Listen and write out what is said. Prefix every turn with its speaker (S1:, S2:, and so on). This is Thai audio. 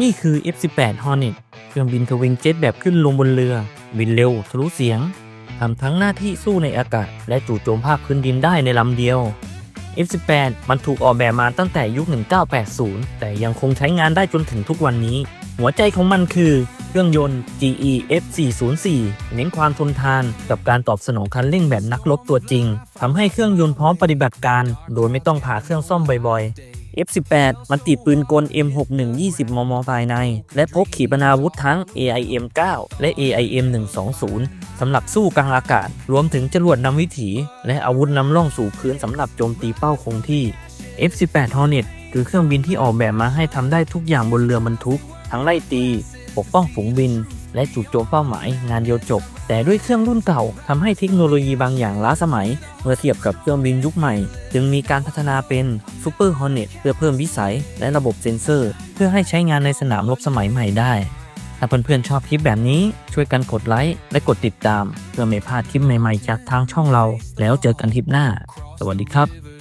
S1: นี่คือ F-18 Hornet เครื่องบินทวิงเจ็ตแบบขึ้นลงบนเรือ บินเร็วทะลุเสียงทำทั้งหน้าที่สู้ในอากาศ และจู่โจมภาคพื้นดินได้ในลำเดียว F-18 มันถูกออกแบบมาตั้งแต่ยุค 1980 แต่ยังคงใช้งานได้จนถึงทุกวันนี้ หัวใจของมันคือ เครื่องยนต์ GE F404 เน้นความทนทานกับการตอบสนองคันเร่งแบบนักรบตัวจริงทำให้เครื่องยนต์พร้อมปฏิบัติการ โดยไม่ต้องผ่าเครื่องซ่อมบ่อยๆ F18 มันติดปืนกล M61 20 มม ภายใน และพกขีปนาวุธทั้ง AIM 9 และ AIM 120 สำหรับสู้กลางอากาศ รวมถึงจรวดนำวิถี และอาวุธนำล่องสู่พื้นสำหรับโจมตีเป้าคงที่ F18 Hornet คือเครื่องบินที่ออกแบบมาให้ทำได้ทุกอย่างบนเรือ บรรทุก ทั้งไล่ตี ปกป้องฝูงบิน และจู่โจมเป้าหมายงานเดียวจบ แต่ด้วยเครื่องรุ่นเก่าทำให้เทคโนโลยีบางอย่างล้าสมัย เมื่อเทียบกับเครื่องบินยุคใหม่ จึงมีการพัฒนาเป็น Super Hornet เพื่อเพิ่มวิสัย และระบบเซ็นเซอร์ เพื่อให้ใช้งานในสนามรบสมัยใหม่ได้ ถ้าเพื่อนๆชอบคลิปแบบนี้ช่วยกันกดไลค์และกดติดตาม เพื่อไม่พลาดคลิปใหม่ๆจากทางช่องเรา แล้วเจอกันคลิปหน้า สวัสดีครับ